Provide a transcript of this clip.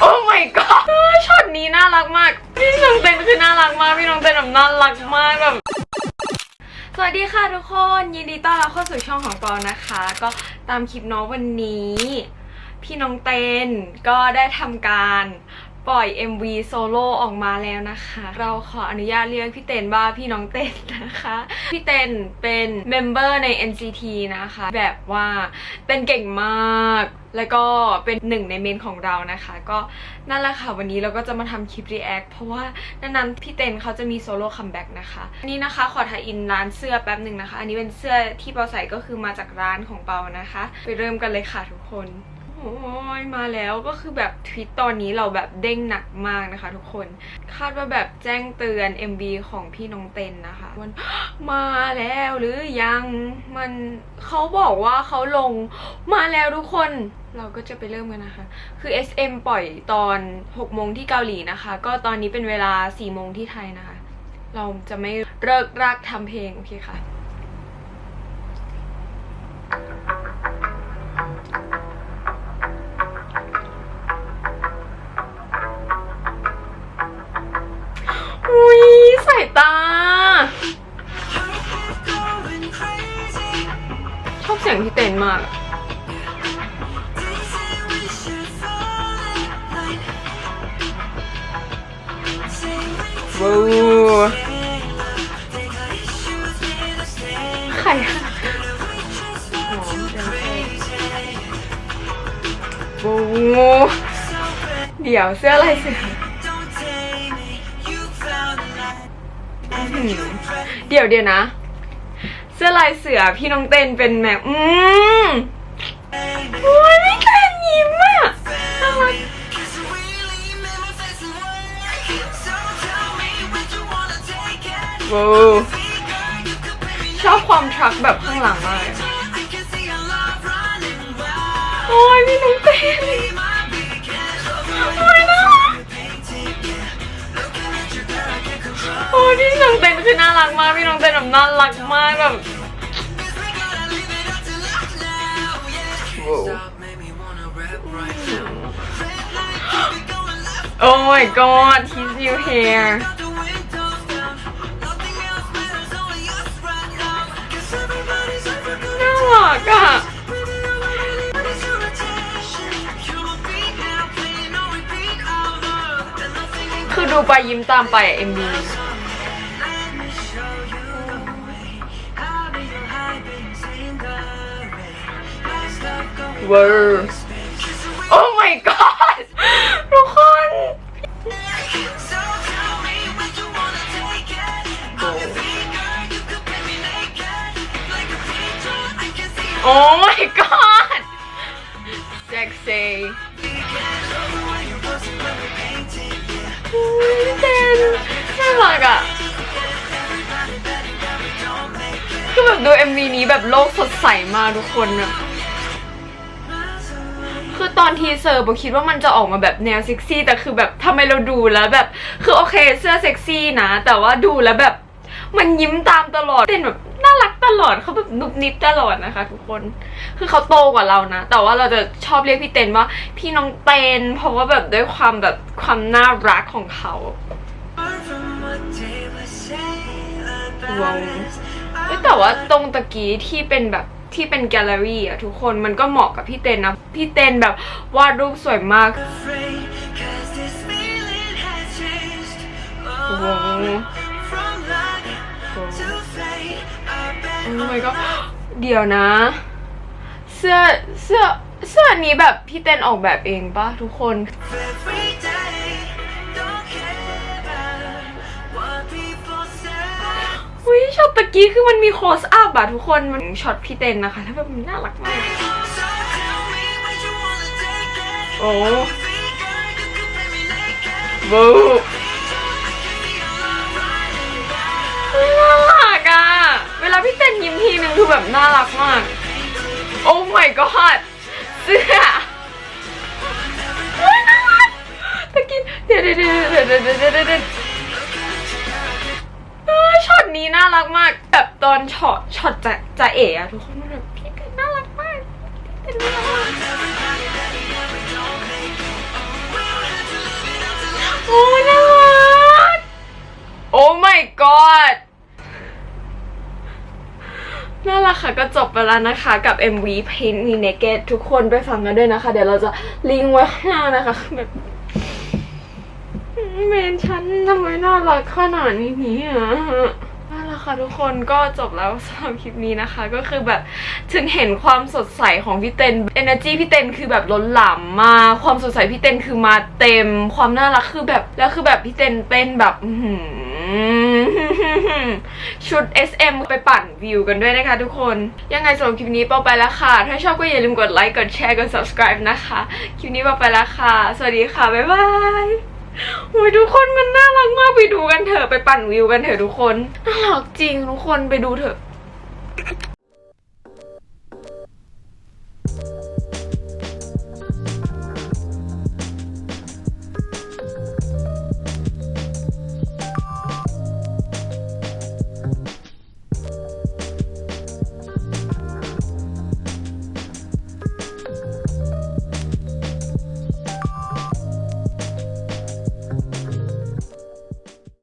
โอ้ my god เออช็อตนี้น่ารักมาก พี่น้องเต้นคือน่ารักมาก พี่น้องเต้นแบบน่ารักมากแบบ สวัสดีค่ะทุกคน ยินดีต้อนรับเข้าสู่ช่องของปอนะคะ ก็ตามคลิปน้องวันนี้ พี่น้องเต้นก็ได้ทำการ ปล่อย MV โซโล่ออกมาแล้วนะคะ เราขออนุญาตเรียกพี่เต้นว่าพี่น้องเต้นนะคะ พี่เต้นเป็นเมมเบอร์ใน NCT นะคะ แบบว่าเต้นเก่งมาก แล้วก็เป็นหนึ่งในเมนของเรานะคะ ก็นั่นแหละค่ะ วันนี้เราก็จะมาทำคลิป React เพราะว่านานๆพี่เต้นเขาจะมีโซโล่คัมแบ็กนะคะอันนี้นะคะขอถ่ายอินร้านเสื้อแป๊บหนึ่งนะคะ อันนี้เป็นเสื้อที่เปาใส่ก็คือมาจากร้านของเปานะคะ ไปเริ่มกันเลยค่ะทุกคน โอ้ยมาแล้วก็คือแบบทวิตตอนนี้เราแบบเด้งหนักมากนะคะ ทุกคนคาดว่าแบบแจ้งเตือน MV ของพี่น้องเต้นนะคะมันมาแล้วหรือยังมันเขาบอกว่าเขาลงมาแล้วทุกคนเราก็จะไปเริ่มกันนะคะ คือ SM ปล่อยตอน6โมงที่เกาหลีนะคะ ก็ตอนนี้เป็นเวลา4โมงที่ไทยนะคะ เราจะไม่เลิกรักทำเพลง โอเคค่ะ สียงพี่เต้นมากอะว้าวใครอะอ๋อเดนเซอร์ว้าวเดี๋ยวเสื้ออะไรเสื้ออืมเดี๋ยวเดี๋ยวนะ เสื้อลายเสือพี่น้องเต้นเป็นแบบอืมโอ้ยพี่เต้นยิ้มอะน่ารักว้ชอบความทรัคแบบข้างหลังมากโอ้ยพี่น้องเต้น ยพี่น้องเต้นคือน่ารักมาก พี่น้องเต้นแบบน่ารักมากแบบโอ้ my god he's new hair น่ารักอะคือดูไปยิ้มตามไปเอ็มบี เวอร์โอ้ my god ทุกคน โอ้ my god เซ็กซี่เต้นน่ารักอะคือแบบดู MV นี้แบบโลกสดใสมากทุกคนอะ คือตอนทีเซอร์บอกคิดว่ามันจะออกมาแบบแนวเซ็กซี่แต่คือแบบทำไมเราดูแล้วแบบ คือโอเคเสื้อเซ็กซี่นะ แต่ว่าดูแล้วแบบ มันยิ้มตามตลอดเต้นแบบน่ารักตลอดเขาแบบนุบนิบตลอดนะคะ ทุกคน คือเขาโตกว่าเรานะ แต่ว่าเราจะชอบเรียกพี่เต้นว่า พี่น้องเต้นเพราะว่าแบบด้วยความแบบความน่ารักของเขาว้าวเอ้ยแต่ว่าตรงตะกี้ที่เป็นแบบ ที่เป็นแกลเลอรี่อะทุกคนมันก็เหมาะกับพี่เต้นนะ พี่เต้นแบบวาดรูปสวยมากว้าวโอ้ my god เดี๋ยวนะ เสื้อเสื้อเสื้ออันนี้แบบพี่เต้นออกแบบเองปะทุกคน ช็อตตะกี้คือมันมีโคสอัพอะทุกคนมันช็อตพี่เต้นนะคะ แล้วแบบมันน่ารักมาก โอ้บูน่ารักอะเวลาพี่เต้นยิ้มทีนึงคือแบบน่ารักมาก โอ้ my god เสื้อเฮ้ยน่ารักตะกี้เดี๋ยวเดี๋ยวเดี๋ยวเดี๋ยวเดี๋ยว นี้น่ารักมากแบบตอนช็อตช็อตจะจะเอ๋อะทุกคนแบบพี่กันน่ารักมากพี่กันน่ารักมากโอ้น่ารักโอ้ my god น่ารักค่ะก็จบไปแล้วนะคะกับ MV Paint Me Naked ทุกคนไปฟังกันด้วยนะคะ เดี๋ยวเราจะลิงก์ไว้ข้างนะคะแบบเมนฉันทำไมน่ารักขนาดนี้อะ ค่ะทุกคนก็จบแล้วสำหรับคลิปนี้นะคะ ก็คือแบบถึงเห็นความสดใสของพี่เต้น energy พี่เต้นคือแบบล้นหลามมาความสดใสพี่เต้นคือมาเต็ม ความน่ารักคือแบบแล้วคือแบบพี่เต้นเต้นแบบอื้อหือชุด SM ไปปั่นวิวกันด้วยนะคะทุกคน ยังไงสำหรับคลิปนี้เปาไปแล้วค่ะ ถ้าชอบก็อย่าลืมกดไลค์กดแชร์กด subscribe นะคะ คลิปนี้เปาไปแล้วค่ะ สวัสดีค่ะ บ๊ายบาย โอ้ยทุกคนมันน่ารักมากไปดูกันเถอะไปปั่นวิวกันเถอะทุกคนน่ารักจริงทุกคนไปดูเถอะ